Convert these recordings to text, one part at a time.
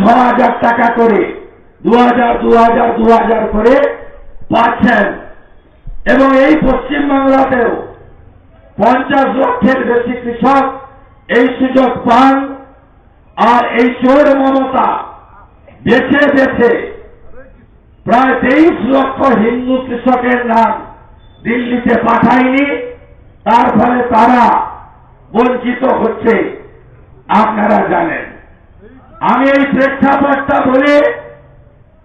ছ হাজার টাকা করে দু হাজার দু হাজার দু হাজার করে পাচ্ছেন। এবং এই পশ্চিমবাংলাতেও পঞ্চাশ লক্ষের বেশি কৃষক এই সুযোগ পান। আর এই চোর মমতা বেছে বেছে প্রায় তেইশ লক্ষ হিন্দু কৃষকের নাম দিল্লিতে পাঠায়নি। তার ফলে তারা বঞ্চিত হচ্ছে, আপনারা জানেন। আমি এই প্রেক্ষাপটটা বলে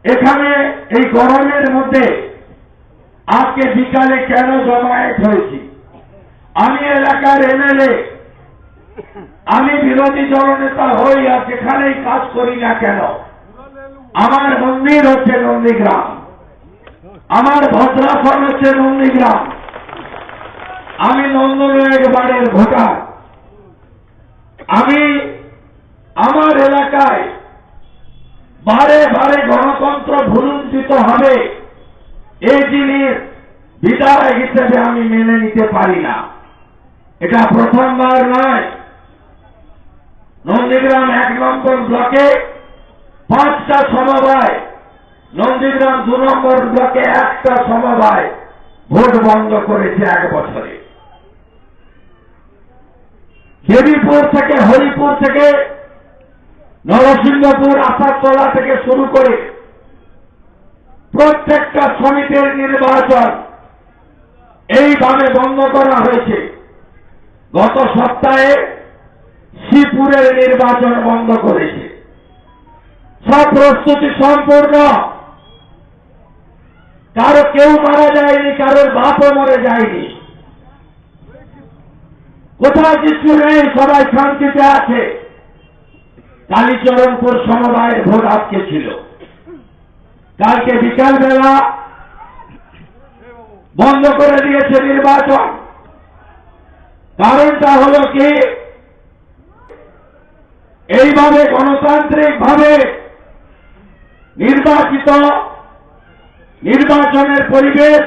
এখানে এই গরমের মধ্যে আজকে বিকালে কেন জমায়েত হয়েছি? আমি এলাকার এমএলএ, আমি বিরোধী দলনেতা হই আর যেখানেই কাজ করি না কেন, আমার মন্দির হচ্ছে নন্দীগ্রাম। আমার ভদ্রাসন হচ্ছে নন্দীগ্রাম। আমি নন্দনের বাড়ির ভোটার। আমি আমার এলাকায় বারে বারে গণতন্ত্র ভুলুণ্ঠিত হবে এই জিনিস বিদায় হিসেবে আমি মেনে নিতে পারি না। এটা প্রথমবার নয়। নন্দীগ্রাম এক নম্বর ব্লকে পাঁচটা সমবায়, নন্দীগ্রাম দু নম্বর ব্লকে একটা সমবায় ভোট বন্ধ করেছে এক বছরে। দেবীপুর থেকে, হরিপুর থেকে নরসিংহপুর আসাদতলা থেকে শুরু করে প্রত্যেকটা সমিতির নির্বাচন এইভাবে বন্ধ করা হয়েছে। গত সপ্তাহে শ্রীপুরের নির্বাচন বন্ধ করেছে। সব প্রস্তুতি সম্পূর্ণ। কারও কেউ মারা যায়নি, কারোর বাপও মরে যায়নি। কোথাও কিছু নেই, সবাই শান্তিতে আছে। কালীচরণপুর সমবায়ের ভোট আজকে ছিল। কালকে বিকালবেলা বন্ধ করে দিয়েছে নির্বাচন। কারণটা হল কি? এইভাবে গণতান্ত্রিক ভাবে নির্বাচিত নির্বাচনের পরিবেশ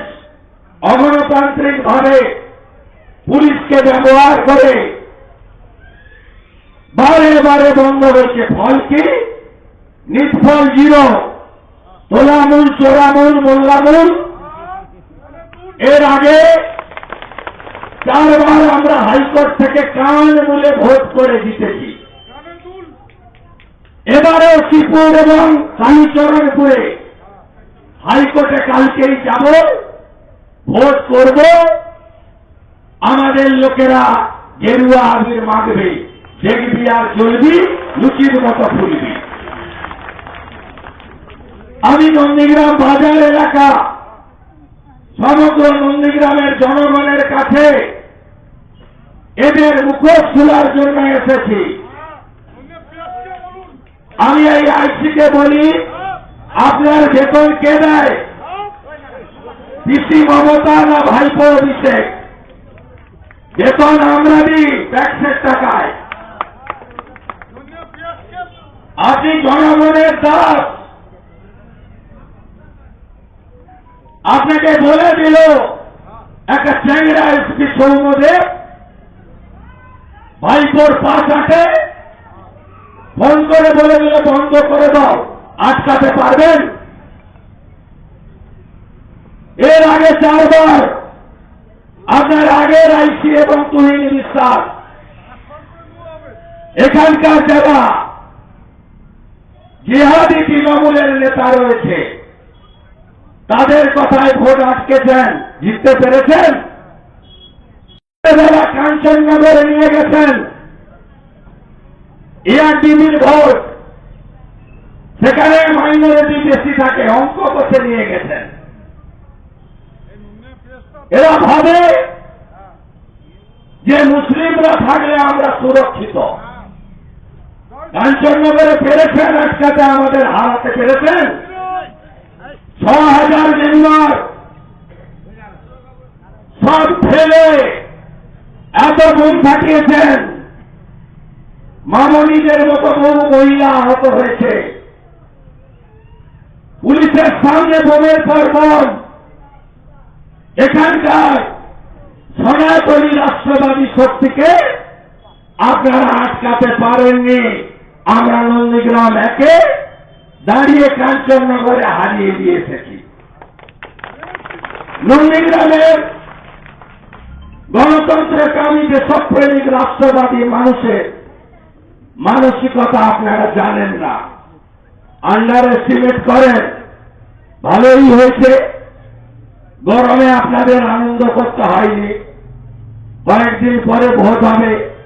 অগণতান্ত্রিক ভাবে পুলিশকে ব্যবহার করে বারে বারে হয়েছে। ফল কি? নিষ্ফল জিরো। তোলামূল, চোরামূল, মোল্লামূল। এর আগে চারবার আমরা হাইকোর্ট থেকে কান মূলে ভোট করে জিতেছি। এবারেও শ্রীপুর এবং কালীচরণপুরে হাইকোর্টে কালকেই যাব, ভোট করব। আমাদের লোকেরা গেরুয়া আবির মাগবে। দেখবি আর চলবি লুচির মতো ফুলবি আমি নন্দীগ্রাম বাজার এলাকা, সমগ্র নন্দীগ্রামের জনগণের কাছে এদের মুখোশ খোলার জন্য এসেছি। আমি এই আইসিকে বলি, আপনার বেতন কে দেয়? পিসি মমতা না ভাইপো অভিষেক? বেতন আমরা দিই ট্যাক্সের টাকায়। আপনি জনগণের দাস। আপনাকে বলে দিল, একটা চ্যাংরা এসপি সৌমদেব ভাইপোর পাশ আটে ফোন করে বলে দিল, বন্ধ করে দাও, আটকাতে পারবেন? এর আগে চারবার আপনার আগের আইসি এবং তুহিন বিশ্বাস এখানকার যারা জিহাদি তৃণমূলের নেতা রয়েছে। তাদের কথায় ভোট আটকেছেন জিততে পেরেছেন? যারা কাঞ্চননগরে নিয়ে গেছেন। এআরডিবির ভোট। সেখানে মাইনরিটি বেশি থাকে অঙ্ক করতে নিয়ে গেছেন। এরা ভাবে যে মুসলিমরা থাকলে আমরা সুরক্ষিত। কাঞ্চননগরে পেরেছেন আজকাতে আমাদের হারাতে পেরেছেন ছ হাজার মেম্বার সব ফেলে এত গুণ থাকিয়েছেন মামনিদের মতো বহু মহিলা আহত হয়েছে। পুলিশের সামনে বোমের পর বোম এখানকার সনাতনী রাষ্ট্রবাদী শক্তিকে আপনারা আটকাতে পারেননি। আমরা নন্দীগ্রাম একে দাঁড়িয়ে কাঞ্চননগরে হারিয়ে দিয়ে এসেছি নন্দীগ্রামের গণতন্ত্রকামী দেশপ্রেমিক রাষ্ট্রবাদী মানুষের মানসিকতা আপনারা জানেন না। আন্ডার এস্টিমেট করেন, ভালোই হয়েছে। গরমে আপনাদের আনন্দ করতে হয়নি। কয়েকদিন পরে ভোট হবে।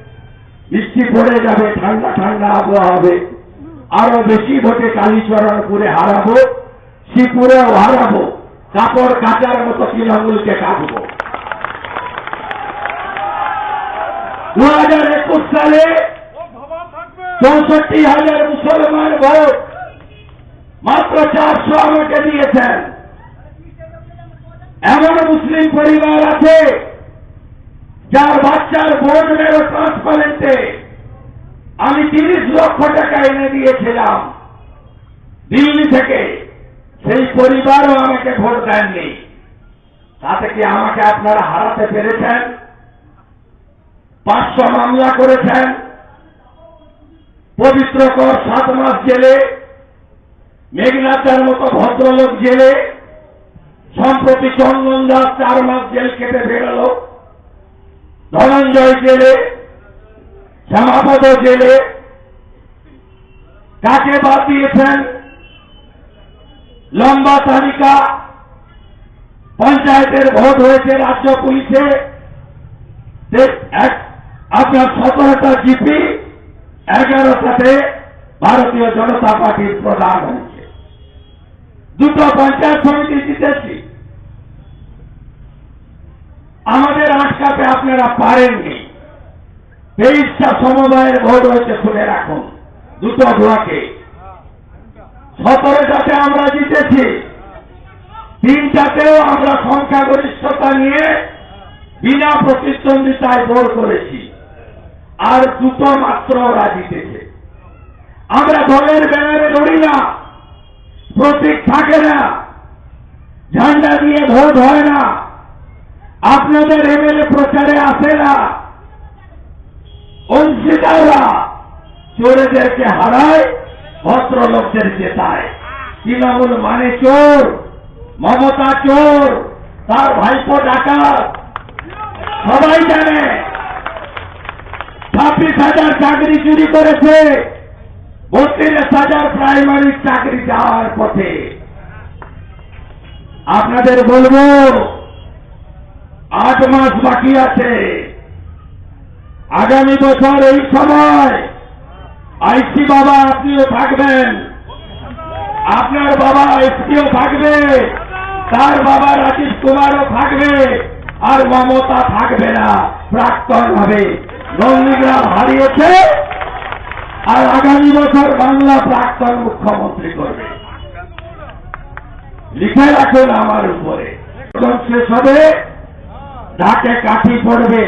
বৃষ্টি পড়ে যাবে, ঠান্ডা ঠান্ডা আবহাওয়া হবে। আরও বেশি ভোটে কালীচরণপুরে হারাবো শ্রীপুরেও হারাবো, কাপড় কাচার মতো তৃণমূলকে কাটবো দু হাজার একুশ সালে চৌষট্টি হাজার মুসলমান ভোট। মাত্র চারশো আমাকে দিয়েছেন। এমন মুসলিম পরিবার আছে যার বাচ্চার ভোট মেরো ট্রান্সপারেন্টে আমি তিরিশ লক্ষ টাকা এনে দিয়েছিলাম। দিল্লি থেকে। সেই পরিবারও আমাকে ভোট দেননি। তাতে কি আমাকে আপনারা হারাতে পেরেছেন? পাঁচশো মামলা করেছেন। পবিত্র কর সাত মাস জেলে। মেঘনাথার মতো ভদ্রলোক জেলে। সম্প্রতি চন্দন দাস চার মাস জেল কেটে বেরোল ধনঞ্জয় জেলে, শ্যামাপদ জেলে, কাকে বাদ দিয়েছেন? লম্বা তালিকা, পঞ্চায়েতের ভোট হয়েছে রাজ্য পুলিশে। আপনার সতেরোটা জিপি এগারোটাতে ভারতীয় জনতা পার্টির প্রধান হয়েছে। দুটো পঞ্চায়েত সমিতি জিতেছি। আমাদের আটকাতে আপনারা পারেননি। তেইশটা সমবায়ের ভোট হয়েছে শুনে রাখুন। দুটো ব্লকে সতেরোটাতে আমরা জিতেছি। তিনটাতেও আমরা সংখ্যাগরিষ্ঠতা নিয়ে বিনা প্রতিদ্বন্দ্বিতায় ভোট করেছি। আর দুটো মাত্র ওরা জিতেছে। আমরা দলের ব্যানারে লড়ি না, প্রতীক থাকে না, ঝান্ডা দিয়ে ভোট হয় না। আপনাদের এমএলএ প্রচারে আসে না। অংশীদাররা চোরেদেরকে হারায়, ভদ্রলোকদের জেতায়। তৃণমূল মানে চোর, মমতা চোর, তার ভাইপো ডাকাত। সবাই জানে, ছাব্বিশ হাজার চাকরি চুরি করেছে, বত্রিশ হাজার প্রাইমারি চাকরি যাওয়ার পথে। আপনাদের বলব আট মাস বাকি আছে। আগামী বছর এই সময় আইসি বাবা আপনিও থাকবেন। আপনার বাবা এসপিও থাকবে। তার বাবা রাজীব কুমারও থাকবে। আর মমতা থাকবে না। প্রাক্তন হবে। নন্দীগ্রাম হারিয়েছে। আর আগামী বছর বাংলা প্রাক্তন মুখ্যমন্ত্রী করবে। লিখে রাখুন আমার উপরে। শেষ হবে ঢাকে কাঠি পড়বে।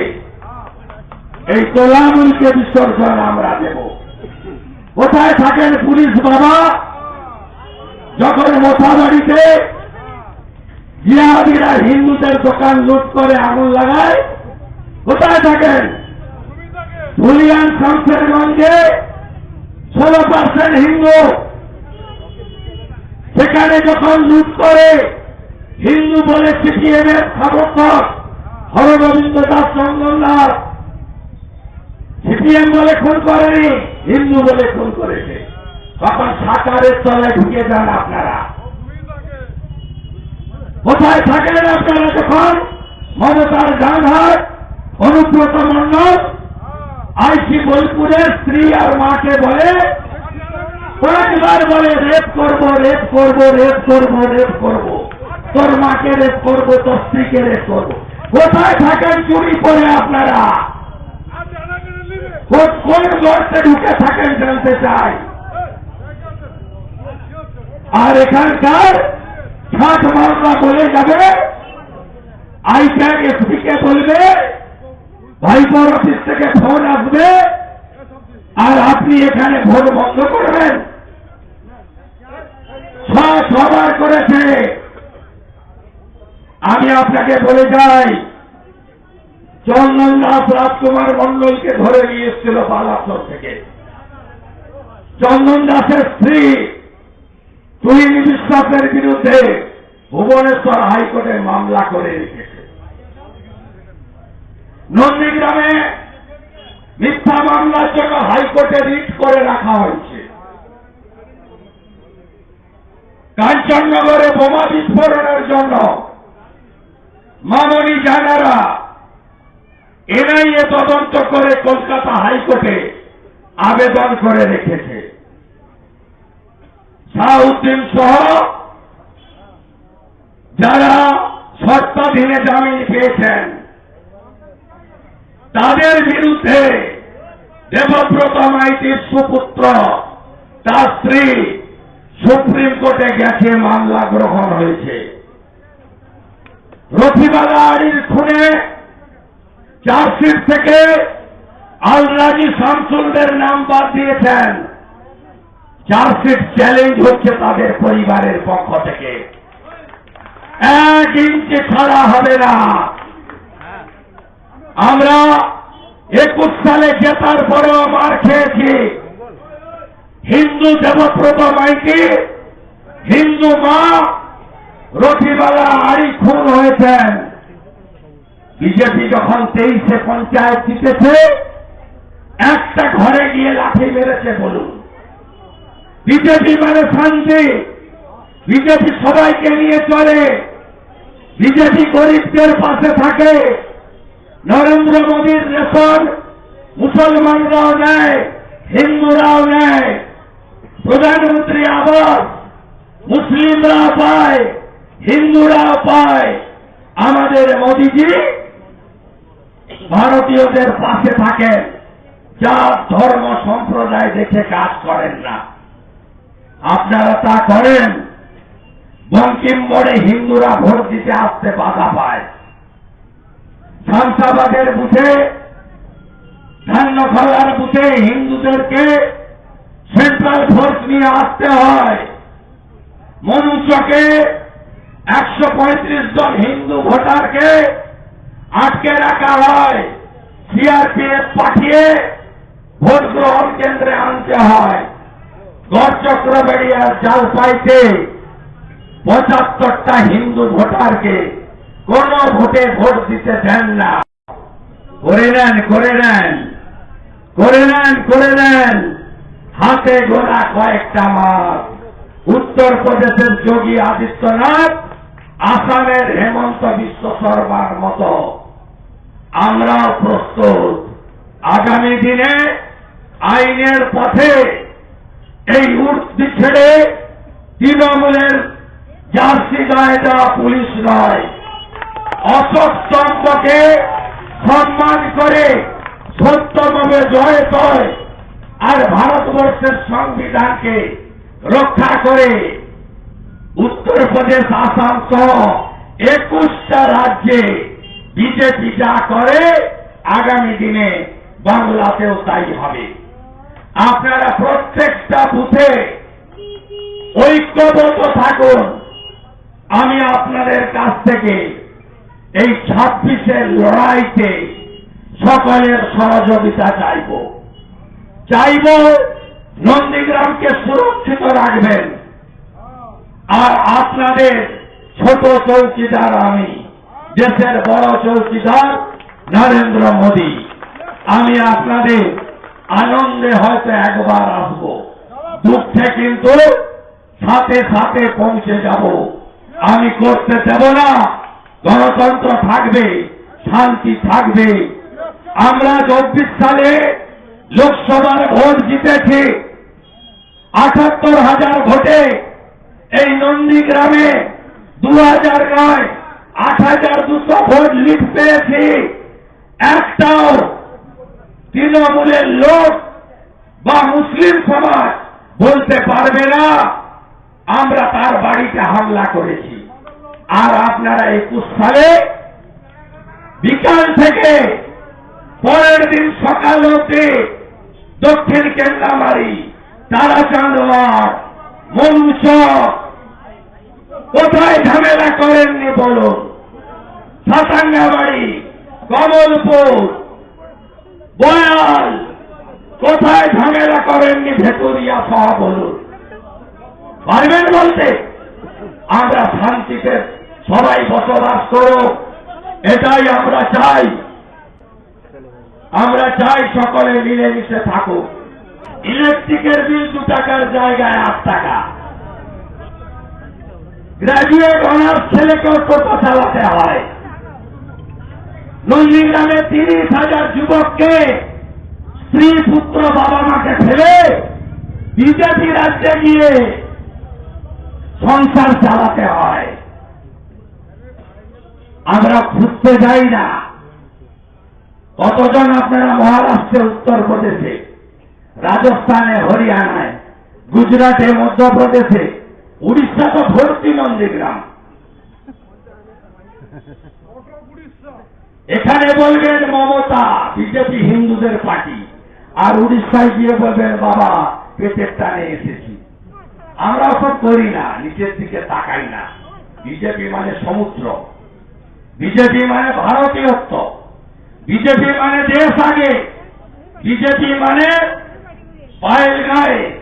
এই তোলামুলকে বিসর্জন আমরা দেব। কোথায় থাকেন পুলিশ বাবা? যখন মোথাবাড়িতে জিহাদিরা হিন্দুদের দোকান লুট করে আগুন লাগায়, কোথায় থাকেন? ধুলিয়ান শামসেরগঞ্জে ষোলো পার্সেন্ট হিন্দু। সেখানে যখন লুট করে, হিন্দু বলে সিপিএম এর সমর্থক হরগোবিন্দ দাস চন্দন দাস সিপিএম বলে খুন করেনি, হিন্দু বলে খুন করেছে। তখন সাকারের তলায় ঢুকে যান আপনারা। কোথায় থাকেন আপনারা যখন মমতার গানহাট অনুব্রত মন্ডল আইসি বোলপুরের স্ত্রী আর মাকে বলে কয়েকবার বলে, রেপ করব রেপ করব রেপ করব রেপ করব। তোর মাকে রেপ করব, তোর স্ত্রীকে রেপ করব। কোথায় থাকেন চুরি করে আপনারা? কোন- গর্তে ঢুকে থাকেন জানতে চাই? আর এখানকার ষাট মামলা বলে যাবে। আইপ্যাক এসপি কে বলবে। ভাইপোর অফিস থেকে ফোন আসবে। আর আপনি এখানে ভোট বন্ধ করবেন। ছ ছবার করেছে। আমি আপনাকে বলে যাই চন্দন দাস রাজকুমার মন্ডলকে ধরে নিয়ে বালাসর থেকে। চন্দন দাসের স্ত্রী, তুহিন বিশ্বাসের বিরুদ্ধে ভুবনেশ্বর হাইকোর্টে মামলা করে রেখেছে। নন্দীগ্রামে মিথ্যা মামলার জন্য হাইকোর্টে রিট করে রাখা হয়েছে। কাঞ্চননগরে বোমা বিস্ফোরণের জন্য মামনি জানারা এনআইএ তদন্ত করে কলকাতা হাইকোর্টে আবেদন করে রেখেছে। শাহউদ্দিন সহ যারা শর্তাধীনে জামিন পেয়েছেন, তাদের বিরুদ্ধে দেবব্রত মাইতির সুপুত্র, তার স্ত্রী সুপ্রিম কোর্টে গেছে মামলা গ্রহণ হয়েছে। রফিবালা খুনে চার্জশিট থেকে আলরাজি শামসুলদের নাম বাদ দিয়েছেন। চার্জশিট চ্যালেঞ্জ হচ্ছে তাদের পরিবারের পক্ষ থেকে। এক ইঞ্চি ছাড়া হবে না। আমরা একুশ সালে জেতার পরেও মার খেয়েছি। হিন্দু দেবব্রত মাইতি, হিন্দু মা, রথিবালা আড়ি খুন হয়েছেন বিজেপি যখন তেইশে পঞ্চায়েত জিতেছে, একটা ঘরে গিয়ে লাঠি মেরেছে বলুন। বিজেপি মানে শান্তি। বিজেপি সবাইকে নিয়ে চলে। বিজেপি গরিবদের পাশে থাকে। নরেন্দ্র মোদীর রেশন মুসলমানরাও নেয়, হিন্দুরাও নেয়। প্রধানমন্ত্রী আবাস মুসলিমরা পায়, হিন্দুরাও পায়। আমাদের মোদীজি ভারতীয়দের পাশে থাকেন যা ধর্ম সম্প্রদায় দেখে কাজ করেন না। আপনারা তা করেন, বঙ্কিম মোড়ে হিন্দুরা ভোট দিতে আসতে বাধা পায়। শামসাবাদের বুথে, ধান্যখলার বুথে হিন্দুদেরকে সেন্ট্রাল ফোর্স নিয়ে আসতে হয়। মনুষ্যকে একশো পঁয়ত্রিশ জন হিন্দু ভোটারকে আটকে রাখা হয় সিআরপিএফ পাঠিয়ে ভোট গ্রহণ কেন্দ্রে আনতে হয়। গড়চক্র বেরিয়ার জাল পাইতে পঁচাত্তরটা হিন্দু ভোটারকে কোন ভোটে ভোট দিতে দেন না। করে নেন করে নেন করে নেন করে নেন। হাতে গোনা কয়েকটা মাস। উত্তরপ্রদেশের যোগী আদিত্যনাথ আসামের হেমন্ত বিশ্ব শর্মার মতো। আমরাও প্রস্তুত। আগামী দিনে আইনের পথে এই উর্দি ছেড়ে তৃণমূলের জার্সি গায়ে দেওয়া পুলিশ নয়। অসত্যকে সম্মান করে সত্যভাবে জয় কয় আর ভারতবর্ষের সংবিধানকে রক্ষা করে উত্তরপ্রদেশ, আসাম সহ একুশটা রাজ্যে বিজেপি যা করে, আগামী দিনে বাংলাতেও তাই হবে। আপনারা প্রত্যেকটা বুথে ঐক্যবদ্ধ থাকুন। আমি আপনাদের কাছ থেকে এই ছাব্বিশের লড়াইতে সকলের সহযোগিতা চাইব। চাইব নন্দীগ্রামকে সুরক্ষিত রাখবেন। আর আপনাদের ছোট চৌকিদার আমি, দেশের বড় চৌকিদার নরেন্দ্র মোদী। আমি আপনাদের আনন্দে হয়তো একবার আসব। দুঃখে কিন্তু সাথে সাথে পৌঁছে যাব। আমি করতে দেব না। গণতন্ত্র থাকবে, শান্তি থাকবে। আমরা চব্বিশ সালে লোকসভার ভোট জিতেছি। আটাত্তর হাজার ভোটে এই নন্দীগ্রামে দু হাজার নয় আট হাজার দুশো ভোট লিড পেয়েছি। একটাও তৃণমূলের লোক বা মুসলিম সমাজ বলতে পারবে না। আমরা তার বাড়িতে হামলা করেছি। আর আপনারা একুশ সালে বিকাল থেকে পরের দিন সকাল অব্দি দক্ষিণ কেন্দ্রামারি তারাচাঁদ মাঠ মনুচক কোথায় ঝামেলা করেননি বলুন সাতাঙ্গাবাড়ি কমলপুর, বয়াল, কোথায় ঝামেলা করেননি ভেতরিয়া সহ বলুন পারবেন বলতে? আমরা শান্তিতে সবাই বসবাস করুক, এটাই আমরা চাই। আমরা চাই সকলে মিলেমিশে থাকুক। ইলেকট্রিকের বিল দু টাকার জায়গায় আট টাকা। গ্রাজুয়েট অনার্স ছেলেকেও টোটো চালাতে হয়? নন্দীগ্রামে তিরিশ হাজার যুবককে স্ত্রী পুত্র বাবা মাকে ফেলে বিজেপি রাজ্যে গিয়ে সংসার চালাতে হয়। আমরা ঘুরতে যাই না। কতজন আপনারা মহারাষ্ট্রে, উত্তরপ্রদেশে, রাজস্থানে, হরিয়ানায়, গুজরাটে, মধ্যপ্রদেশে উড়িষ্যা তো ভর্তি নন্দীগ্রাম। এখানে বলবেন মমতা, বিজেপি হিন্দুদের পার্টি। আর উড়িষ্যায় গিয়ে বলবেন, বাবা, পেটের টানে এসেছি। আমরা ওসব করি না, নিচের দিকে তাকাই না। বিজেপি মানে সমুদ্র। বিজেপি মানে ভারতীয়ত্ব। বিজেপি মানে দেশ আগে। বিজেপি মানে পায়ের গায়ে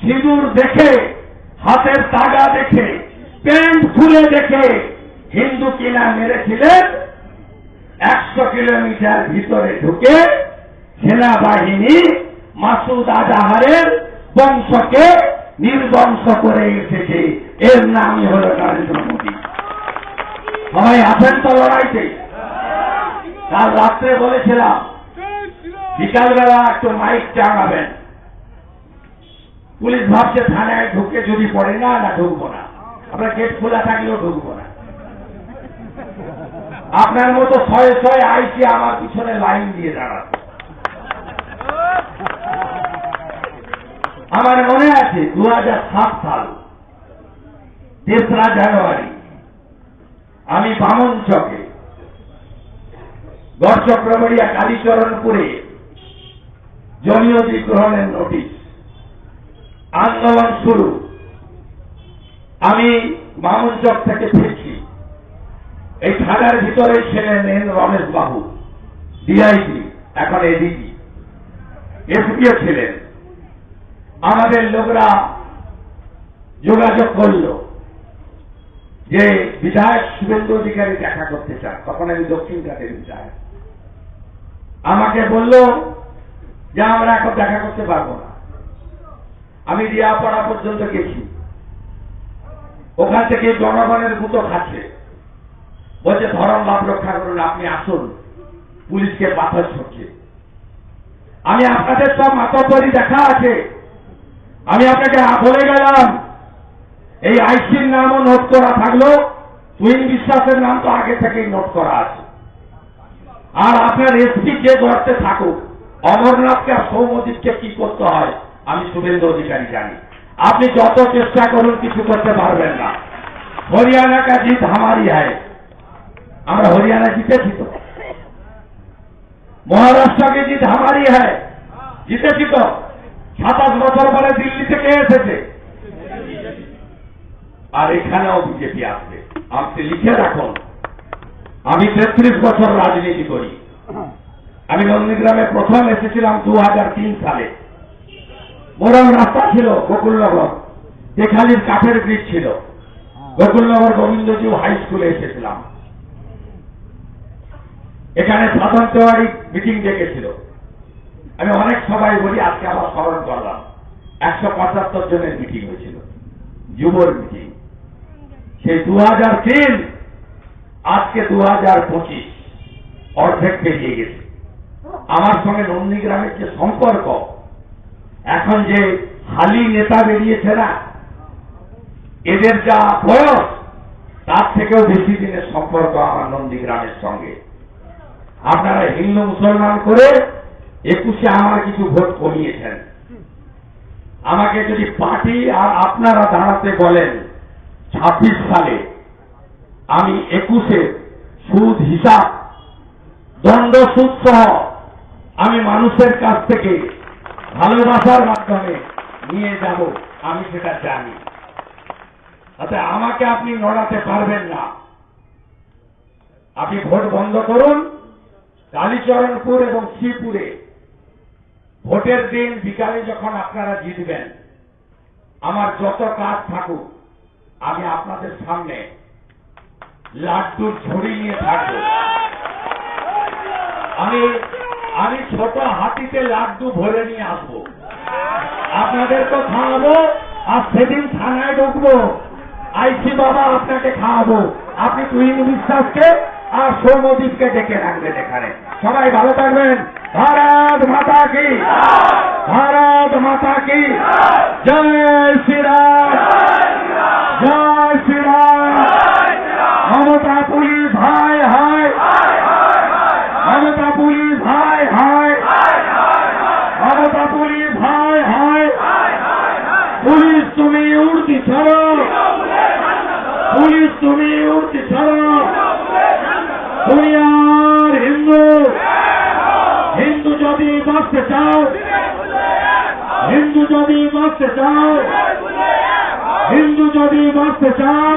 সিঁদুর দেখে হাতের তাগা দেখে, প্যান্ট খুলে দেখে হিন্দু কিনা মেরেছিলেন? একশো কিলোমিটার ভিতরে ঢুকে সেনাবাহিনী মাসুদ আজাহারের বংশকে নির্বংশ করে এসেছে। এর নামই হল নরেন্দ্র মোদী। সবাই আছেন তো লড়াইতে? কাল রাত্রে বলেছিলাম, বিকালবেলা একটু মাইক টাঙাবেন। পুলিশ ভাবছে থানায় ঢুকে যদি পড়ে, না না, ঢুকবো না। আমরা গেট খোলা থাকলেও ঢুকবো না। আপনার মতো ছয় ছয় আইসি আমার পিছনে লাইন দিয়ে দাঁড়াচ্ছে আমার মনে আছে দু হাজার সাত সাল, তেসরা জানুয়ারি, আমি বামন চকে গড় চক্রবড়িয়া কালীচরণপুরে জমি অধিগ্রহণের নোটিশ আন্দোলন শুরু। আমি বামন চক থেকে ফিরছি। এই থানার ভিতরে ছিলেন রমেশ বাবু ডিআইজি এখন এডিজি এসপিও ছিলেন। আমাদের লোকরা যোগাযোগ করল যে বিধায়ক শুভেন্দু অধিকারী দেখা করতে চান। তখন আমি দক্ষিণ ঘাটের বিধায়ক। আমাকে বলল যে আমরা এখন দেখা করতে পারব না। আমি রিয়াপাড়া পর্যন্ত গেছি। ওখান থেকে জনগণের গুতো খাচ্ছে। বলছে, ধরম লাভ রক্ষা করুন, আপনি আসুন। পুলিশকে পাথর ছড়ছে আমি আপনাদের সব মাতব্বরি দেখা আছে। আমি আপনাকে বলে গেলাম, এই আইসির নামও নোট করা থাকল তুইন বিশ্বাসের নাম তো আগে থেকেই নোট করা আছে। আর আপনার এসপি যে গড়তে থাকুক, অমরনাথকে আর সৌমদীপকে কি করতে হয়? আমি শুভেন্দু অধিকারী জানি। আপনি যত চেষ্টা করুন, কিছু করতে পারবেন না। হরিয়ানা কা জিত হামারি হয় আমরা হরিয়ানা জিতেছি তো। মহারাষ্ট্রকে জিত হামারি হয় জিতেছি তো। সাতাশ বছর পরে দিল্লি থেকে এসেছে। আর এখানেও বিজেপি আসবে। আপনি লিখে রাখুন। আমি তেত্রিশ বছর রাজনীতি করি। আমি নন্দীগ্রামে প্রথম এসেছিলাম দু হাজার তিন সালে। মোরম রাস্তা ছিল গোকুলনগর। তেখালির কাঠের ব্রিজ ছিল। গোকুলনগর গোবিন্দজিউ হাই স্কুলে এসেছিলাম। এখানে সাধন তেওয়ারি মিটিং ডেকেছিল। আমি অনেক সবাই বলি, আজকে আবার স্মরণ করলাম। একশো পঁচাত্তর জনের মিটিং হয়েছিল। যুবর মিটিং সেই দু হাজার তিন, আজকে দু হাজার পঁচিশ। অর্ধেক পেরিয়ে গেছে। আমার সঙ্গে নন্দীগ্রামের যে সম্পর্ক এখন যে হালি নেতা বেরিয়েছে না, এদের যা বয়স, তার থেকেও বেশি দিনের সম্পর্ক আমার নন্দীগ্রামের সঙ্গে। আপনারা হিন্দু মুসলমান করে একুশে আমার কিছু ভোট কমিয়েছেন। আমাকে যদি পার্টি আর আপনারা দাঁড়াতে বলেন, ছাব্বিশ সালে আমি একুশে সুদ হিসাব, দণ্ড সুদ সহ আমি মানুষের কাছ থেকে ভালোবাসার মাধ্যমে নিয়ে যাব, আমি সেটা জানি। আচ্ছা আমাকে আপনি নড়াতে পারবেন না। আপনি ভোট বন্ধ করুন। কালীচরণপুর এবং শ্রীপুরে ভোটের দিন বিকালে যখন আপনারা জিতবেন, আমার যত কাজ থাকুক, আমি আপনাদের সামনে লাড্ডুর ঝুড়ি নিয়ে থাকব। আমি আমি ছোট হাতিতে লাড্ডু ভরে নিয়ে আসব। আপনাদেরকে খাওয়াবো, আর সেদিন থানায় ঢুকবো। আইসি বাবা আপনাকে খাওয়াবো। আপনি তুহিন বিশ্বাসকে আর সৌমদীপকে ডেকে রাখবেন এখানে। সবাই ভালো থাকবেন। ভারত মাতা কি? ভারত মাতা কি? জয় শ্রীরাম জয় শ্রীরাম মমতা পুলিশ ভাই হায় মমতা পুলিশ ভাই হায় মমতা পুলিশ ভাই হায় পুলিশ তুমি উড়তি ছাড়ো পুলিশ উড়তি ছাড়ো দুনিয়ার হিন্দু হিন্দু যদি বাঁচতে চাও, হিন্দু যদি বাঁচতে চাও, হিন্দু যদি বাঁচতে চাও